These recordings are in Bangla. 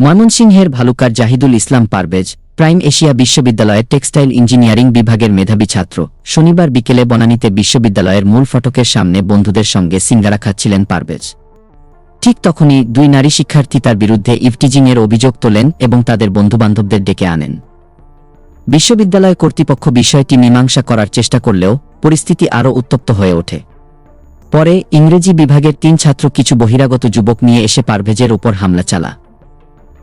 ময়মনসিংহের ভালুকার জাহিদুল ইসলাম পারভেজ, প্রাইম এশিয়া বিশ্ববিদ্যালয়ের টেক্সটাইল ইঞ্জিনিয়ারিং বিভাগের মেধাবী ছাত্র। শনিবার বিকেলে বনানীতে বিশ্ববিদ্যালয়ের মূল ফটকের সামনে বন্ধুদের সঙ্গে সিঙ্গারা খাচ্ছিলেন পারভেজ। ঠিক তখনই দুই নারী শিক্ষার্থী তার বিরুদ্ধে ইভটিজিংয়ের অভিযোগ তোলেন এবং তাদের বন্ধুবান্ধবদের ডেকে আনেন। বিশ্ববিদ্যালয় কর্তৃপক্ষ বিষয়টি মীমাংসা করার চেষ্টা করলেও পরিস্থিতি আরও উত্তপ্ত হয়ে ওঠে। পরে ইংরেজি বিভাগের তিন ছাত্র কিছু বহিরাগত যুবক নিয়ে এসে পারভেজের উপর হামলা চালা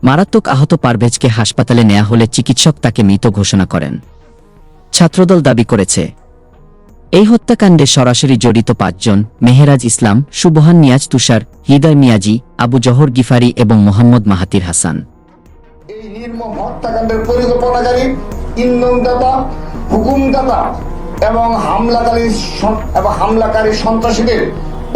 মারাত্মক আহত পারভেজকে হাসপাতালে নেওয়া হলে চিকিৎসক তাকে মৃত ঘোষণা করেন। ছাত্রদল দাবি করেছে, এই হত্যাকাণ্ডে সরাসরি জড়িত পাঁচজন মেহেরাজ ইসলাম, সুবহান নিয়াজ তুষার হৃদয় মিয়াজি, আবু জহর গিফারি এবং মোহাম্মদ মাহাতির হাসান। এই নির্মম হত্যাকাণ্ডের পরিকল্পনাকারী, ইন্ধনদাতা, হুকুমদাতা এবং হামলাকারী এবং হামলাকারী সন্ত্রাসীদের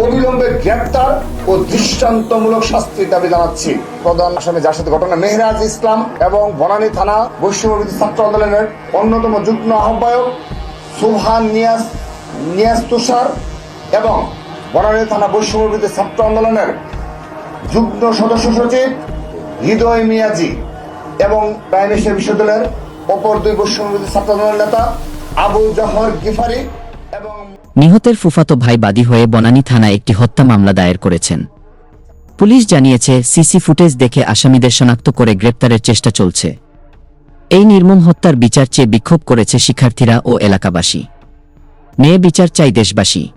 অবিলম্বে গ্রেপ্তার ও দৃষ্টান্তমূলক শাস্তির দাবি জানাচ্ছি। প্রধান আসামি যার সাথে ঘটনা মেহরাজ ইসলাম এবং বনানী থানা বৈশ্যবিধি ছাত্র আন্দোলনের অন্যতম যুগ্ম আহ্বায়ক সুহান নিয়াস নিয়াজ তুষার এবং বনানী থানা বৈশ্যবিধি ছাত্র আন্দোলনের যুগ্ম সদস্য সচিব হৃদয় মিয়াজি এবং প্রাইম বিশ্ববিদ্যালয়ের অপর দুই বৈষম্যবিরোধী ছাত্র আন্দোলনের নেতা আবু জহর গিফারি নিহতের ফুফাতো ভাই বাদী হয়ে বনানী থানায় একটি হত্যা মামলা দায়ের করেছেন। পুলিশ জানিয়েছে, সিসি ফুটেজ দেখে আসামিদের শনাক্ত করে গ্রেপ্তারের চেষ্টা চলছে। এই নির্মম হত্যার বিচার চেয়ে বিক্ষোভ করেছে শিক্ষার্থীরা ও এলাকাবাসী। মেয়ে বিচার চাই দেশবাসী।